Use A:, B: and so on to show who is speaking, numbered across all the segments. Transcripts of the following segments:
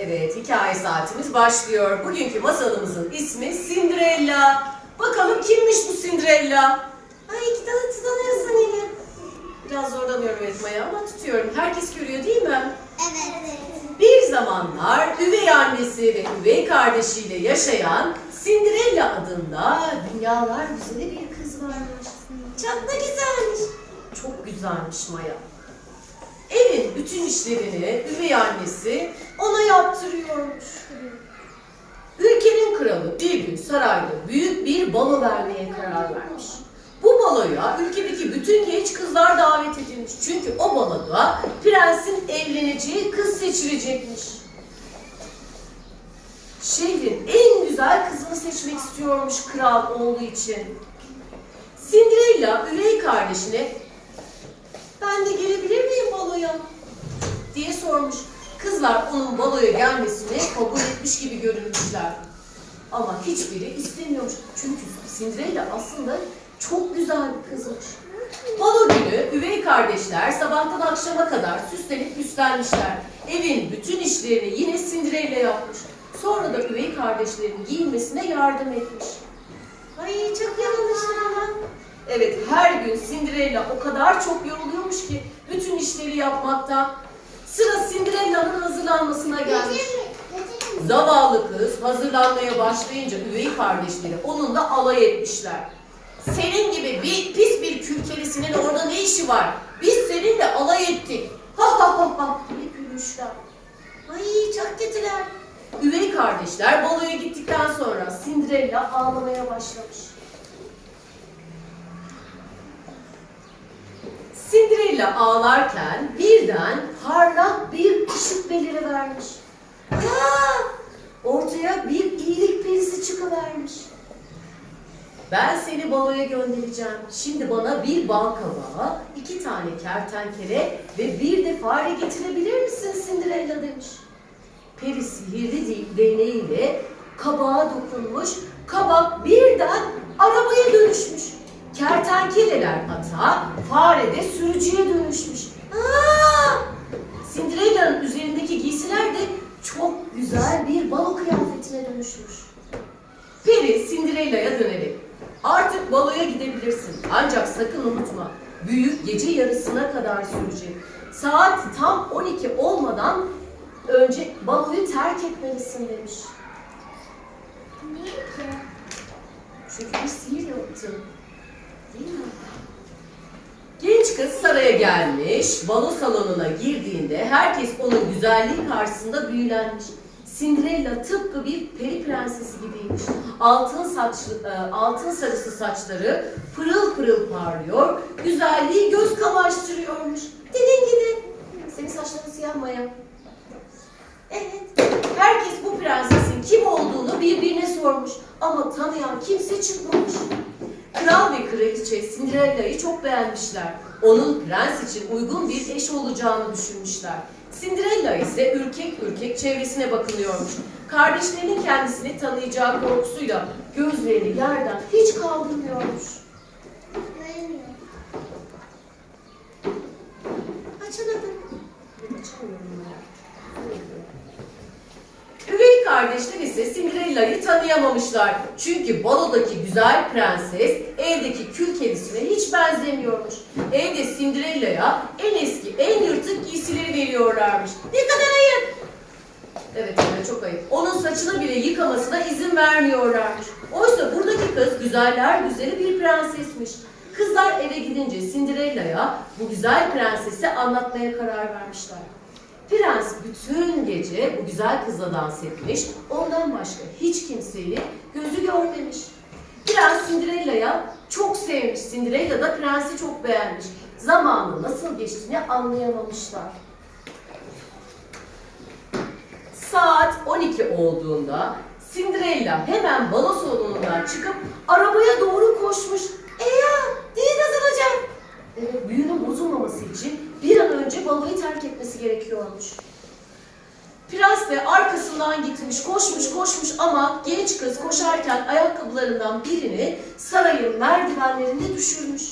A: Evet, hikaye saatimiz başlıyor. Bugünkü masalımızın ismi Cinderella. Bakalım kimmiş bu Cinderella? Ay kitabı tutamıyorsun yine. Biraz zorlanıyorum evet Maya ama tutuyorum. Herkes görüyor değil mi?
B: Evet.
A: Bir zamanlar üvey annesi ve üvey kardeşiyle yaşayan Cinderella adında dünyalar güzeli bir kız varmış. Çok da güzelmiş. Çok güzelmiş Maya. Evin bütün işlerini üvey annesi ona yaptırıyormuş. Ülkenin kralı bir gün sarayda büyük bir balo vermeye karar vermiş. Bu baloya ülkedeki bütün genç kızlar davet edilmiş. Çünkü o baloda prensin evleneceği kız seçilecekmiş. Şehrin en güzel kızını seçmek istiyormuş kral oğlu için. Cinderella üvey kardeşine ben de gelebilir miyim baloya? diye sormuş. Kızlar onun baloya gelmesini kabul etmiş gibi görünmüşler. Ama hiçbiri istemiyormuş. Çünkü Cinderella aslında çok güzel bir kızmış. Balo günü üvey kardeşler sabahtan akşama kadar süslenip süslenmişler. Evin bütün işlerini yine Cinderella yapmış. Sonra da üvey kardeşlerin giyinmesine yardım etmiş. Ay çok yorulmuşlar ama. Evet her gün Cinderella o kadar çok yoruluyormuş ki bütün işleri yapmakta. Sıra Cinderella'nın hazırlanmasına gelmiş. Zavallı kız hazırlanmaya başlayınca üvey kardeşleri onunla alay etmişler. Senin gibi bir pis bir külkelisinin orada ne işi var? Biz seninle alay ettik. Ha ha ha ha diye gülmüşler. Ay çok kötüler. Üvey kardeşler baloya gittikten sonra Cinderella ağlamaya başlamış. Cinderella ağlarken birden parlak bir ışık belirivermiş. Aa! Ortaya bir iyilik perisi çıkıvermiş. Ben seni baloya göndereceğim. Şimdi bana bir bal kabağı, iki tane kertenkele ve bir de fare getirebilir misin Cinderella demiş. Peri sihirli de- değneğiyle kabağa dokunmuş, kabak birden arabaya dönüşmüş. Kertenkeleler ata, fare de sürücüye dönüşmüş. Aa! Cinderella'nın üzerindeki giysiler de çok güzel bir balo kıyafetine dönüşmüş. Peri Cinderella'ya dönerek artık baloya gidebilirsin ancak sakın unutma büyük gece yarısına kadar sürecek. Saat tam 12 olmadan önce baloyu terk etmelisin demiş.
B: Niye ki?
A: Çünkü bir sihir yaptın. Genç kız saraya gelmiş, balo salonuna girdiğinde herkes onun güzelliği karşısında büyülenmiş. Cinderella tıpkı bir peri prensesi gibiymiş. Altın saçlı, e, altın sarısı saçları pırıl pırıl parlıyor, güzelliği göz kamaştırıyormuş. Dediğin gibi. Senin saçların siyah maya. Evet. Herkes bu prensesin kim olduğunu birbirine sormuş. Ama tanıyan kimse çıkmamış. Kral ve kraliçe Cinderella'yı çok beğenmişler. Onun prens için uygun bir eş olacağını düşünmüşler. Cinderella ise ürkek ürkek çevresine bakınıyormuş. Kardeşlerinin kendisini tanıyacağı korkusuyla gözlerini yerden hiç kaldırmıyormuş. Hadi. Açamıyorum ya. Kardeşler ise Cinderella'yı tanıyamamışlar. Çünkü balodaki güzel prenses evdeki kül kedisine hiç benzemiyormuş. Evde Cinderella'ya en eski, en yırtık giysileri veriyorlarmış. Ne kadar ayıp! Evet, evet çok ayıp. Onun saçını bile yıkamasına izin vermiyorlarmış. Oysa buradaki kız güzeller güzeli bir prensesmiş. Kızlar eve gidince Cinderella'ya bu güzel prensesi anlatmaya karar vermişler. Prens bütün gece bu güzel kızla dans etmiş, ondan başka hiç kimseyi gözü görmemiş. Prens Cinderella'ya çok sevmiş, Cinderella da prensi çok beğenmiş. Zamanın nasıl geçtiğini anlayamamışlar. Saat 12 olduğunda Cinderella hemen balo salonundan çıkıp arabaya doğru koşmuş. Eya, düğün hazırlayacak. Evet, büyünün bozulmaması için bir an önce baloyu terk etmesi gerekiyormuş. Prens de arkasından gitmiş, koşmuş, koşmuş ama genç kız koşarken ayakkabılarından birini sarayın merdivenlerinde düşürmüş.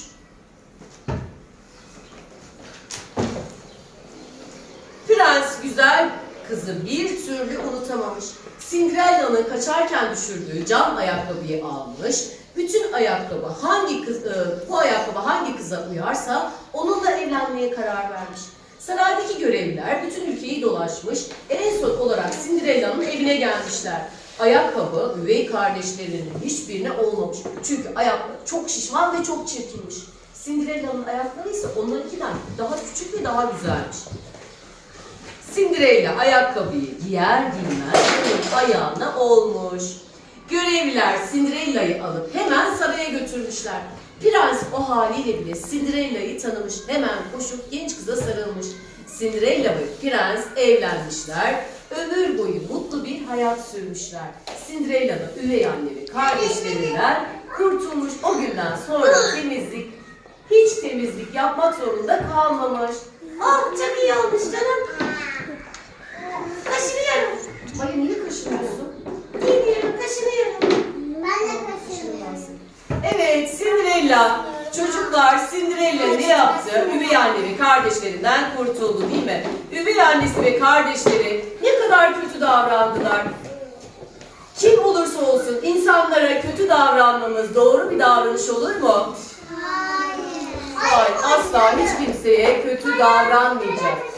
A: Prens güzel kızı bir türlü unutamamış. Cinderella'nın kaçarken düşürdüğü cam ayakkabıyı almış. Bütün ayakkabı hangi kız, e, bu ayakkabı hangi kıza uyarsa onunla evlenmeye karar vermiş. Saraydaki görevliler bütün ülkeyi dolaşmış. En son olarak Cinderella'nın evine gelmişler. Ayakkabı üvey kardeşlerinin hiçbirine olmamış. Çünkü ayakları çok şişman ve çok çirkinmiş. Cinderella'nın ayakları ise onlarınkinden daha küçük ve daha güzelmiş. Cinderella ayakkabıyı giyer giymez ayağına olmuş. Görevliler Cinderella'yı alıp hemen saraya götürmüşler. Prens o haliyle bile Cinderella'yı tanımış. Hemen koşup genç kıza sarılmış. Cinderella ve prens evlenmişler. Ömür boyu mutlu bir hayat sürmüşler. Cinderella üvey anne ve kardeşlerinden kurtulmuş. O günden sonra temizlik, hiç temizlik yapmak zorunda kalmamış. Ah çok iyi olmuş canım. Kaşınıyorum. Hayır niye kaşınıyorsun? Bilmiyorum kaşınıyorum.
B: Ben de kaçırıyorum.
A: Evet Cinderella. Çocuklar Cinderella Üvey anne ve kardeşlerinden kurtuldu değil mi? Üvey annesi ve kardeşleri ne kadar kötü davrandılar. Kim olursa olsun insanlara kötü davranmamız doğru bir davranış olur mu?
B: Hayır.
A: Hayır asla hiç kimseye kötü davranmayacak.